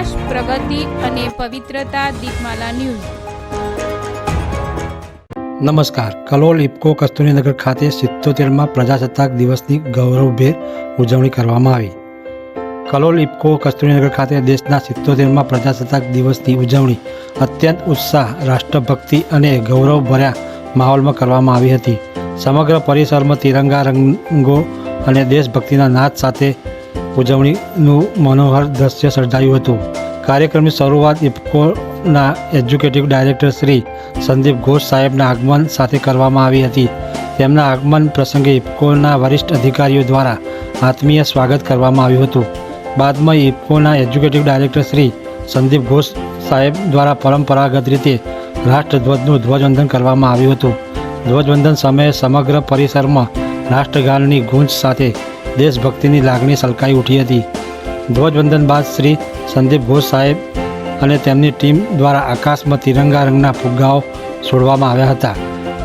વિકાસ પ્રગતિ અને પવિત્રતા દીપમાલા ન્યૂઝ. નમસ્કાર. કલોલ ઇફકો કસ્તુરીનગર ખાતે સિત્તોતેરમાં પ્રજાસત્તાક દિવસની ગૌરવભેર ઉજવણી કરવામાં આવી. કલોલ ઇફકો કસ્તુરીનગર ખાતે દેશના સિત્તોતેરમાં પ્રજાસત્તાક દિવસની ઉજવણી અત્યંત ઉત્સાહ, રાષ્ટ્રભક્તિ અને ગૌરવભર્યા માહોલમાં કરવામાં આવી હતી. સમગ્ર પરિસરમાં તિરંગા રંગો અને દેશભક્તિના નાદ સાથે ઉજવણીનું મનોહર દ્રશ્ય સર્જાયું હતું. કાર્યક્રમની શરૂઆત ઇફકોના એજ્યુકેટિવ ડાયરેક્ટર શ્રી સંદીપ ઘોષ સાહેબના આગમન સાથે કરવામાં આવી હતી. તેમના આગમન પ્રસંગે ઇફકોના વરિષ્ઠ અધિકારીઓ દ્વારા આત્મીય સ્વાગત કરવામાં આવ્યું હતું. બાદમાં ઇફકોના એજ્યુકેટિવ ડાયરેક્ટર શ્રી સંદીપ ઘોષ સાહેબ દ્વારા પરંપરાગત રીતે રાષ્ટ્રધ્વજનું ધ્વજવંદન કરવામાં આવ્યું હતું. ધ્વજવંદન સમયે સમગ્ર પરિસરમાં રાષ્ટ્રગાનની ગુંજ સાથે દેશભક્તિની લાગણી સલકાઈ ઉઠી હતી. ધ્વજવંદન બાદ શ્રી સંદીપ ઘોષ સાહેબ અને તેમની ટીમ દ્વારા આકાશમાં તિરંગા રંગના ફુગ્ગાઓ છોડવામાં આવ્યા હતા.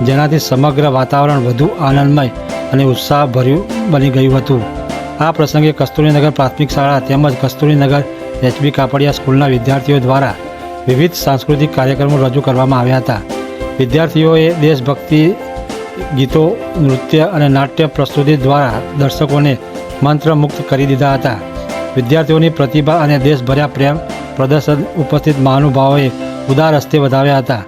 જેનાથી સમગ્ર વાતાવરણ વધુ આનંદમય અને ઉત્સાહભર્યું બની ગયું હતું. આ પ્રસંગે કસ્તુરીનગર પ્રાથમિક શાળા તેમજ કસ્તુરીનગર એચબી કાપડિયા સ્કૂલના વિદ્યાર્થીઓ દ્વારા વિવિધ સાંસ્કૃતિક કાર્યક્રમો રજૂ કરવામાં આવ્યા હતા. વિદ્યાર્થીઓએ દેશભક્તિ ગીતો, નૃત્ય અને નાટ્ય પ્રસ્તુતિ દ્વારા દર્શકોને મંત્રમુક્ત કરી દીધા હતા. વિદ્યાર્થીઓની પ્રતિભા અને દેશભર્યા પ્રેમ પ્રદર્શન ઉપસ્થિત મહાનુભાવોએ ઉદાર હસ્તે વધાવ્યા હતા.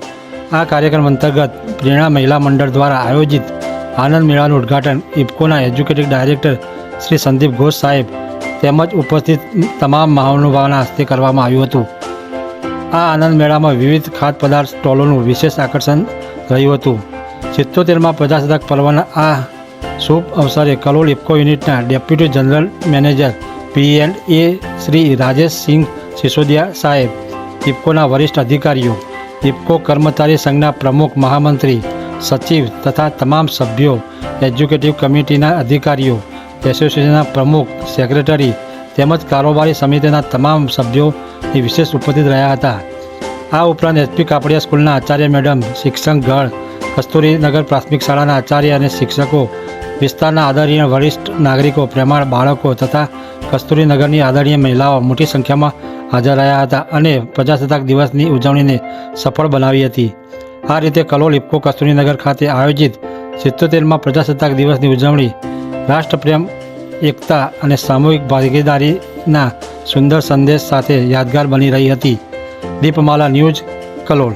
આ કાર્યક્રમ અંતર્ગત પ્રેરણા મહિલા મંડળ દ્વારા આયોજિત આનંદ મેળાનું ઉદ્ઘાટન ઇફકોના એજ્યુકેટિવ ડાયરેક્ટર શ્રી સંદીપ ઘોષ સાહેબ તેમજ ઉપસ્થિત તમામ મહાનુભાવના હસ્તે કરવામાં આવ્યું હતું. આ આનંદ મેળામાં વિવિધ ખાદ્ય પદાર્થ સ્ટોલોનું વિશેષ આકર્ષણ રહ્યું હતું. સિત્તોતેરમાં પ્રજાસત્તાક પર્વના આ શુભ અવસરે કલોલ ઇફકો યુનિટના deputy general manager P and A Shri Rajesh Singh Sisodia સાહેબ, ઇફકોના વરિષ્ઠ અધિકારીઓ, ઇફકો કર્મચારી સંઘના પ્રમુખ મહામંત્રી, સચિવ તથા તમામ સભ્યો એજ્યુકેટિવ કમિટીના અધિકારીઓ, એસોસિએશનના પ્રમુખ, સેક્રેટરી તેમજ કારોબારી સમિતિના તમામ સભ્યોની વિશેષ ઉપસ્થિત રહ્યા હતા. આ ઉપરાંત એચપી કાપડિયા સ્કૂલના આચાર્ય મેડમ શિક્ષક ગણ કસ્તુરીનગર પ્રાથમિક શાળાના આચાર્ય અને શિક્ષકો, વિસ્તારના આદરણીય વરિષ્ઠ નાગરિકો, પ્રેમાળ બાળકો તથા કસ્તુરીનગરની આદરણીય મહિલાઓ મોટી સંખ્યામાં હાજર રહ્યા હતા અને પ્રજાસત્તાક દિવસની ઉજવણીને સફળ બનાવી હતી. આ રીતે કલોલ ઇફકો કસ્તુરીનગર ખાતે આયોજિત સિત્તોતેરમાં પ્રજાસત્તાક દિવસની ઉજવણી, રાષ્ટ્રપ્રેમ, એકતા અને સામૂહિક ભાગીદારીના સુંદર સંદેશ સાથે યાદગાર બની રહી હતી. દીપમાલા ન્યૂઝ કલોલ